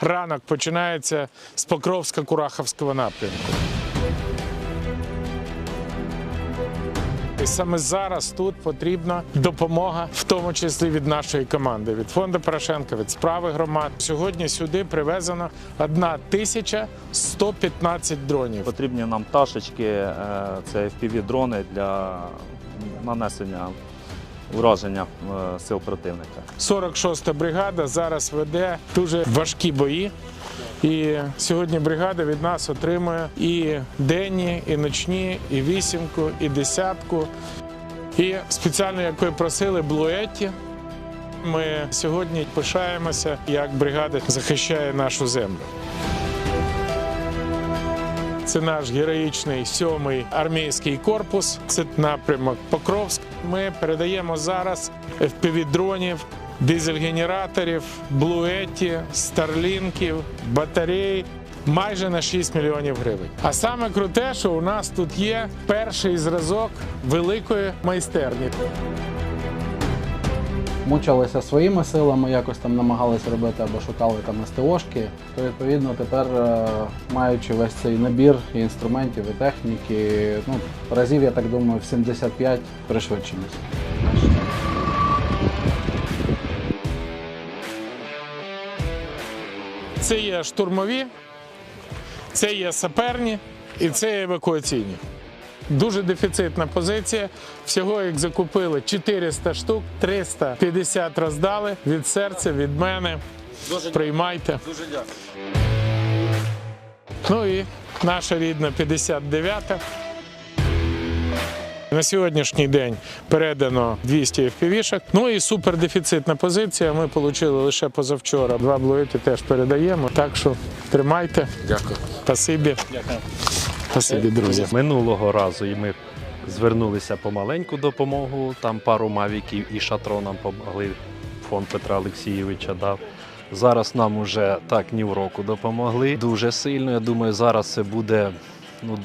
ранок починається з Покровська-Кураховського напрямку. І саме зараз тут потрібна допомога, в тому числі від нашої команди, від фонду Порошенка, від справи громад. Сьогодні сюди привезено 1115 дронів. Потрібні нам пташечки, е, це FPV-дрони для нанесення ураження е, сил противника. 46-та бригада зараз веде дуже важкі бої. І сьогодні бригада від нас отримує і денні, і ночні, і вісімку, і десятку. І спеціально, як ви просили, блуеті. Ми сьогодні пишаємося, як бригада захищає нашу землю. Це наш героїчний сьомий армійський корпус. Це напрямок Покровськ. Ми передаємо зараз FPV-дронів, дизель-генераторів, блуеті, старлінків, батарей. Майже на 6 мільйонів гривень. А саме круте, що у нас тут є перший зразок великої майстерні. Мучилися своїми силами, якось там намагалися робити або шукали там СТОшки, то відповідно тепер, е, маючи весь цей набір і інструментів, і техніки, ну, разів, я так думаю, в 75 пришвидшимось. Це є штурмові, це є саперні і це є евакуаційні. Дуже дефіцитна позиція. Всього їх закупили 400 штук, 350 роздали від серця, від мене. Приймайте. Дуже дякую. Ну і наша рідна 59-та. На сьогоднішній день передано 200 FPV-шок. Ну і супердефіцитна позиція. Ми отримали лише позавчора. Два блоки теж передаємо. Так що тримайте. Дякую. Спасибі. Спасибі, друзі. Минулого разу і ми звернулися по маленьку допомогу. Там пару мавіків і шатро нам допомогли. Фонд Петра Олексійовича дав. Зараз нам уже так ні в року допомогли. Дуже сильно. Я думаю, зараз це буде ну,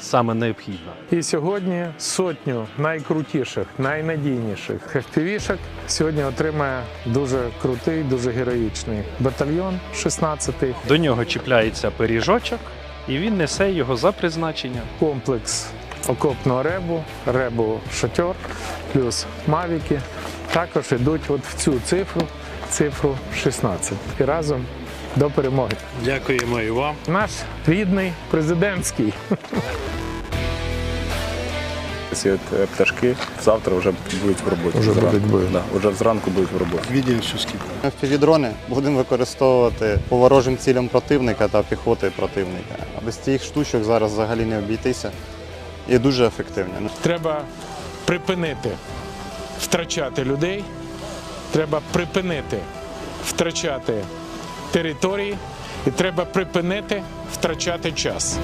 саме необхідно. І сьогодні сотню найкрутіших, найнадійніших FPV-шок сьогодні отримає дуже крутий, дуже героїчний батальйон 16-й. До нього чіпляється пиріжочок, і він несе його за призначенням. комплекс окопного ребу, ребу шатьор плюс мавіки. Також йдуть от в цю цифру, цифру 16. І разом до перемоги. Дякуємо і вам. Наш рідний президентський. Ці от е, пташки завтра вже будуть в роботі. Вже зранку. будуть. Да, вже зранку будуть в роботі. FPV-дрони будемо використовувати по ворожим цілям противника та піхоти противника. А без цих штучок зараз взагалі не обійтися. І дуже ефективні. Треба припинити втрачати людей. Треба припинити втрачати території, і треба припинити втрачати час.